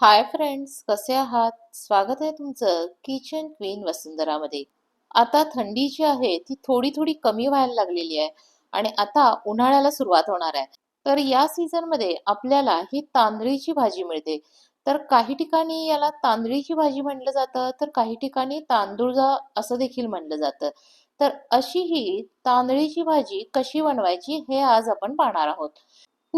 Hi friends कसे आहात? स्वागत आहे तुमचं किचन क्वीन वसुंधरामध्ये. आता थंडी जी आहे ती थोडी थोडी कमी व्हायला लागलेली आहे आणि आता उन्हाळ्याला सुरुवात होणार आहे. तर या सीझनमध्ये आपल्याला ही तांदळीची भाजी मिळते. तर काही ठिकाणी याला तांदळीची भाजी म्हटलं जातं तर काही ठिकाणी तांदूळजा असं देखील म्हणलं जातं. तर अशी ही तांदळीची भाजी कशी बनवायची हे आज आपण पाहणार आहोत.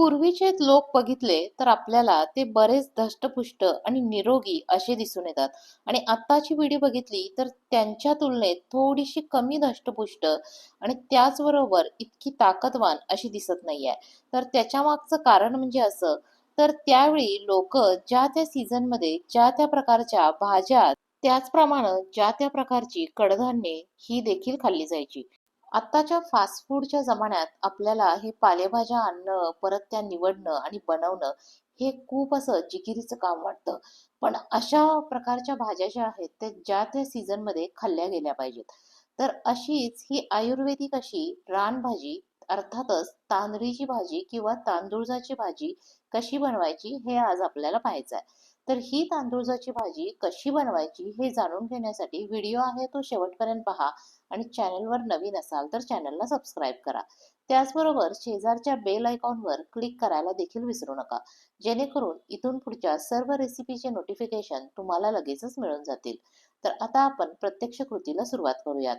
पूर्वीचे लोक बघितले तर आपल्याला ते बरेच धष्टपुष्ट आणि निरोगी असे दिसून येतात. आणि आत्ताची पिढी बघितली तर त्यांच्या तुलनेत थोडीशी कमी धष्टपुष्ट आणि त्याचबरोबर इतकी ताकदवान अशी दिसत नाही आहे तर त्याच्या मागचं कारण म्हणजे असं तर त्यावेळी लोक ज्या त्या सीझनमध्ये ज्या त्या प्रकारच्या भाज्या त्याचप्रमाणे ज्या त्या प्रकारची कडधान्ये ही देखील खाल्ली जायची. आत्ताच्या फास्ट फूडच्या जमान्यात आपल्याला हे पालेभाज्या आणणं परत त्या निवडणं आणि बनवणं हे खूप असं जिकिरीचं काम वाटतं. पण अशा प्रकारच्या भाज्या ज्या आहेत त्या ज्या त्या सीझनमध्ये खाल्ल्या गेल्या पाहिजेत. तर अशीच ही आयुर्वेदिक अशी रानभाजी अर्थातच तांदळीची भाजी किंवा तांदूळजाची भाजी कशी बनवायची हे आज आपल्याला पाहायचं आहे तर ही तांदूळजाची भाजी कशी बनवायची हे जाणून घेण्यासाठी व्हिडिओ आहे तो शेवटपर्यंत पहा आणि चॅनलवर नवीन असाल तर चॅनलला सबस्क्राईब करा. त्याचबरोबर शेजारच्या बेल आयकॉनवर क्लिक करायला देखील विसरू नका. जेणेकरून इथून पुढच्या सर्व रेसिपीचे नोटिफिकेशन तुम्हाला लगेचच मिळून जातील. तर आता आपण प्रत्यक्ष कृतीला सुरुवात करूयात.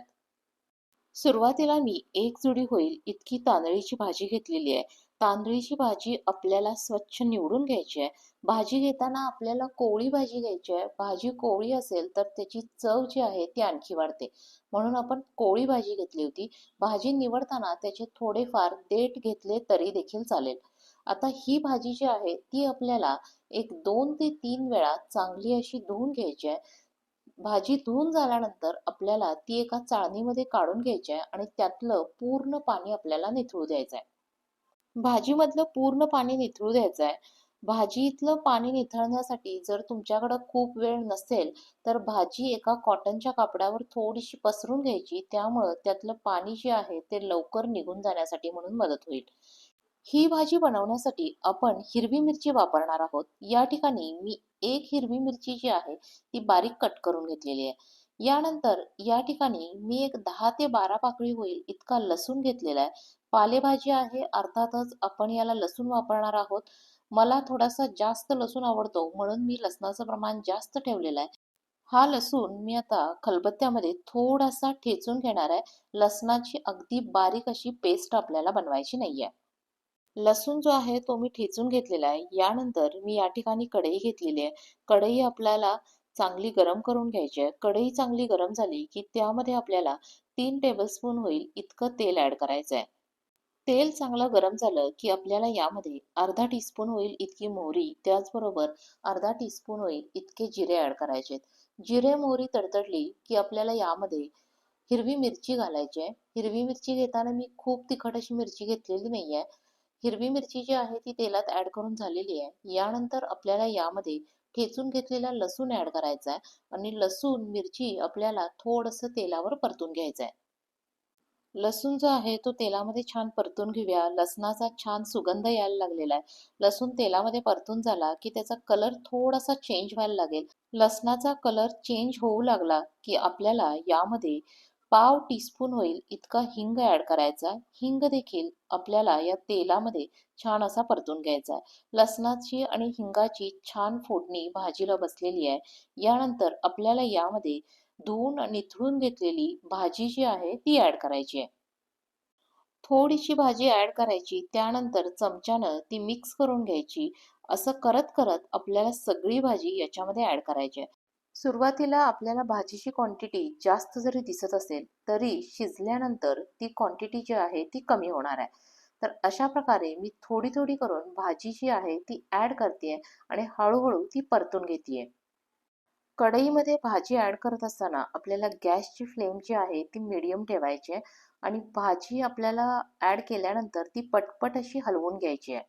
सुरुवातीला मी एक जुडी होईल इतकी तांदळीची भाजी घेतलेली आहे. तांदळीची भाजी आपल्याला स्वच्छ निवडून घ्यायची आहे. भाजी घेताना आपल्याला कोवळी भाजी घ्यायची आहे. भाजी कोवळी असेल तर त्याची चव जी आहे ती आणखी वाढते. म्हणून आपण कोवळी भाजी घेतली होती. भाजी निवडताना त्याचे थोडेफार देठ घेतले तरी देखील चालेल. आता ही भाजी जी आहे ती आपल्याला एक दोन ते तीन वेळा चांगली अशी धुवून घ्यायची आहे. भाजी धुवून झाल्यानंतर आपल्याला ती एका चाळणीमध्ये काढून घ्यायची आहे आणि त्यातलं पूर्ण पाणी आपल्याला निथळू द्यायचं आहे. भाजीमधलं पूर्ण पाणी निथळू द्यायचं आहे भाजीतलं पाणी निथळण्यासाठी जर तुमच्याकडं खूप वेळ नसेल तर भाजी एका कॉटनच्या कापडावर थोडीशी पसरून घ्यायची. त्यामुळं त्यातलं पाणी जे आहे ते लवकर निघून जाण्यासाठी म्हणून मदत होईल. ही भाजी बनवण्यासाठी आपण हिरवी मिरची वापरणार आहोत. या ठिकाणी मी एक हिरवी मिरची जी आहे ती बारीक कट करून घेतलेली आहे. यानंतर या ठिकाणी मी एक दहा ते बारा पाकळी होईल इतका लसूण घेतलेला आहे. पालेभाजी आहे अर्थातच आपण याला लसूण वापरणार आहोत. मला थोडासा जास्त लसूण आवडतो म्हणून मी लसणाचं प्रमाण जास्त ठेवलेलं आहे. हा लसूण मी आता खलबत्त्यामध्ये थोडासा ठेचून घेणार आहे. लसणाची अगदी बारीक अशी पेस्ट आपल्याला बनवायची नाही आहे लसूण जो आहे तो मी ठेचून घेतलेला आहे. यानंतर मी या ठिकाणी कढई घेतलेली आहे. कढई आपल्याला चांगली गरम करून घ्यायची आहे कढई चांगली गरम झाली की त्यामध्ये आपल्याला तीन टेबलस्पून होईल इतकं तेल ॲड करायचं आहे तेल चांगलं गरम झालं की आपल्याला यामध्ये अर्धा टीस्पून होईल इतकी मोहरी त्याचबरोबर अर्धा टीस्पून होईल इतके जिरे ॲड करायचे जिरे मोहरी तडतडली की आपल्याला यामध्ये हिरवी मिरची घालायची आहे. हिरवी मिरची घेताना मी खूप तिखट अशी मिरची घेतलेली नाही आहे हिरवी मिरची जी आहे ती तेलात ऍड करून झालेली आहे. यानंतर आपल्याला यामध्ये ठेचून घेतलेला लसूण ऍड करायचा आहे आणि लसूण मिरची आपल्याला थोडंसं तेलावर परतून घ्यायचं आहे लसूण जो आहे तो तेलामध्ये छान परतून घेऊया. लसणाचा छान सुगंध यायला लागलेला आहे लसूण तेलामध्ये परतून झाला की त्याचा कलर थोडासा चेंज व्हायला लागेल. लसणाचा कलर चेंज होऊ लागला की आपल्याला यामध्ये पाव टीस्पून होईल इतका हिंग ऍड करायचा. हिंग देखील आपल्याला या तेलामध्ये छान असा परतून घ्यायचा आहे. लसणाची आणि हिंगाची छान फोडणी भाजीला बसलेली आहे. यानंतर आपल्याला यामध्ये धुवून निथळून घेतलेली भाजी जी आहे ती ऍड करायची आहे. थोडीशी भाजी ऍड करायची त्यानंतर चमच्यानं ती मिक्स करून घ्यायची. असं करत करत आपल्याला सगळी भाजी याच्यामध्ये ऍड करायची आहे. सुरुवातीला आपल्याला भाजीची क्वांटिटी जास्त जरी दिसत असेल तरी शिजल्यानंतर ती क्वांटिटी जी आहे ती कमी होणार आहे. तर अशा प्रकारे मी थोडी थोडी करून भाजी जी आहे ती ऍड करते आणि हळूहळू ती परतून घेते कढईमध्ये भाजी ऍड करत असताना आपल्याला गॅसची फ्लेम जी आहे ती मिडियम ठेवायची आहे आणि भाजी आपल्याला ऍड केल्यानंतर ती पटपट अशी हलवून घ्यायची आहे.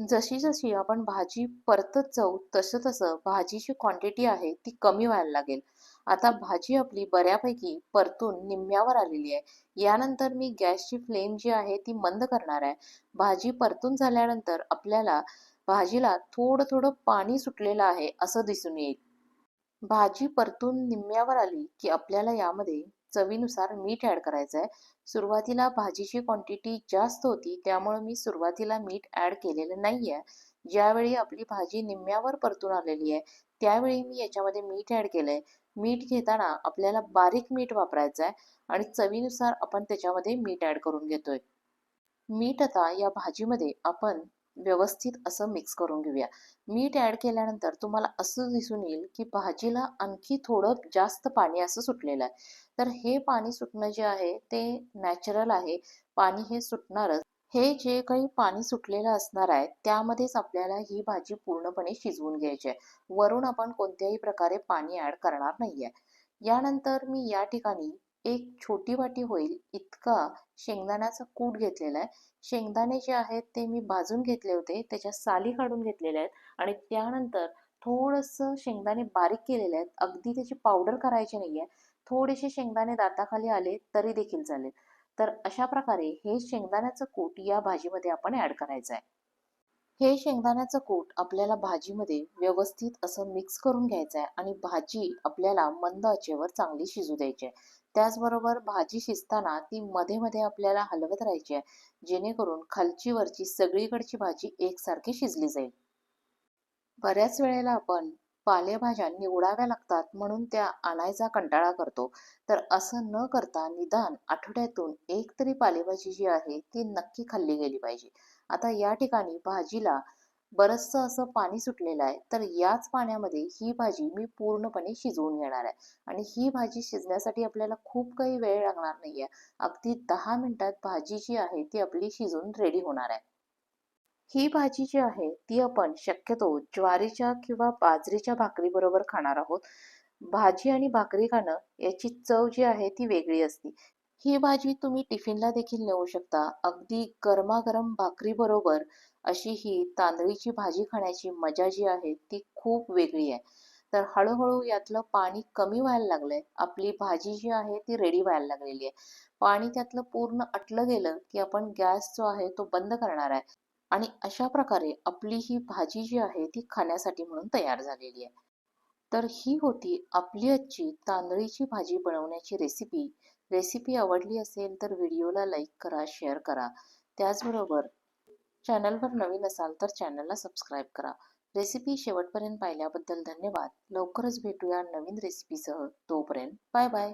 जशी जशी आपण भाजी परतत जाऊ तसं तसं भाजीची क्वांटिटी आहे ती कमी व्हायला लागेल. आता भाजी आपली बऱ्यापैकी परतून निम्म्यावर आलेली आहे. यानंतर मी गॅसची फ्लेम जी आहे ती मंद करणार आहे. भाजी परतून झाल्यानंतर आपल्याला भाजीला थोडं थोडं पाणी सुटलेलं आहे असं दिसून येईल. भाजी परतून निम्म्यावर आली की आपल्याला यामध्ये चवीनुसार मीठ ऍड करायचं आहे सुरुवातीला भाजीची क्वांटिटी जास्त होती त्यामुळे मी सुरुवातीला मीठ ऍड केलेलं नाहीये. ज्यावेळी आपली भाजी निम्म्यावर परतून आलेली आहे त्यावेळी मी याच्यामध्ये मीठ ऍड आहे मीठ घेताना आपल्याला बारीक मीठ वापरायचं आहे आणि चवीनुसार आपण त्याच्यामध्ये मीठ ऍड करून घेतोय. मीठ आता या भाजीमध्ये आपण व्यवस्थित असं मिक्स करून घेऊया. मीठ ऍड केल्यानंतर तुम्हाला असं दिसून येईल की भाजीला आणखी थोडं जास्त पाणी असं सुटलेलं आहे. तर हे पाणी सुटणं जे आहे ते नॅचरल आहे. पाणी हे सुटणारच. हे जे काही पाणी सुटलेलं असणार आहे त्यामध्येच आपल्याला ही भाजी पूर्णपणे शिजवून घ्यायची आहे. वरून आपण कोणत्याही प्रकारे पाणी ऍड करणार नाहीये. यानंतर मी या ठिकाणी एक छोटी वाटी होईल. इतका शेंगदाण्याचा कूट घेतलेला आहे. शेंगदाणे जे आहेत ते मी भाजून घेतले होते. त्याच्या साली काढून घेतलेल्या आहेत. आणि त्यानंतर थोडंसं शेंगदाणे बारीक केलेले आहेत. अगदी त्याची पावडर करायची नाहीये. थोडेसे शेंगदाणे दाताखाली आले तरी देखील चालेल. तर अशा प्रकारे हे शेंगदाण्याचं कूट या भाजीमध्ये आपण ऍड करायचं आहे. हे शेंगदाण्याचं कूट आपल्याला भाजीमध्ये व्यवस्थित असं मिक्स करून घ्यायचं आहे आणि भाजी आपल्याला मंद आचेवर चांगली शिजू द्यायची आहे. त्याचबरोबर भाजी शिजताना ती मध्ये मध्ये आपल्याला हलवत राहायची आहे जेणेकरून खालची वरची सगळीकडची भाजी एकसारखी शिजली जाईल. बऱ्याच वेळेला आपण पालेभाज्या निवडाव्या लागतात म्हणून त्या आणायचा कंटाळा करतो. तर असं न करता निदान आठवड्यातून एक तरी पालेभाजी जी आहे ती नक्की खाल्ली गेली पाहिजे. आता या ठिकाणी भाजीला बरचसं असं पाणी सुटलेलं आहे तर याच पाण्यामध्ये ही भाजी मी पूर्णपणे शिजवून घेणार आहे. आणि ही भाजी शिजण्यासाठी आपल्याला खूप काही वेळ लागणार नाहीये. अगदी दहा मिनिटात भाजी जी आहे ती आपली शिजून रेडी होणार आहे. ही भाजी जी आहे ती आपण शक्यतो ज्वारीच्या किंवा बाजरीच्या भाकरी बरोबर खाणार आहोत. भाजी आणि भाकरी खाणं याची चव जी आहे ती वेगळी असते. ही भाजी तुम्ही टिफिनला देखील नेऊ शकता. अगदी गरमागरम भाकरी बरोबर अशी ही तांदळीची भाजी खाण्याची मजा जी आहे ती खूप वेगळी आहे. तर हळूहळू यातलं पाणी कमी व्हायला लागलंय. आपली भाजी जी आहे ती रेडी व्हायला लागलेली आहे. पाणी त्यातलं पूर्ण अटलं गेलं की आपण गॅस जो आहे तो बंद करणार आहे. आणि अशा प्रकारे आपली ही भाजी जी आहे ती खाण्यासाठी म्हणून तयार झालेली आहे. तर ही होती आपली आजची तांदळीची भाजी बनवण्याची रेसिपी रेसिपी आवडली असेल तर व्हिडिओला लाईक करा शेअर करा. त्याचबरोबर चॅनलवर नवीन असाल तर चॅनलला सबस्क्राईब करा. रेसिपी शेवटपर्यंत पाहिल्याबद्दल धन्यवाद. लवकरच भेटूया नवीन रेसिपीसह तोपर्यंत बाय बाय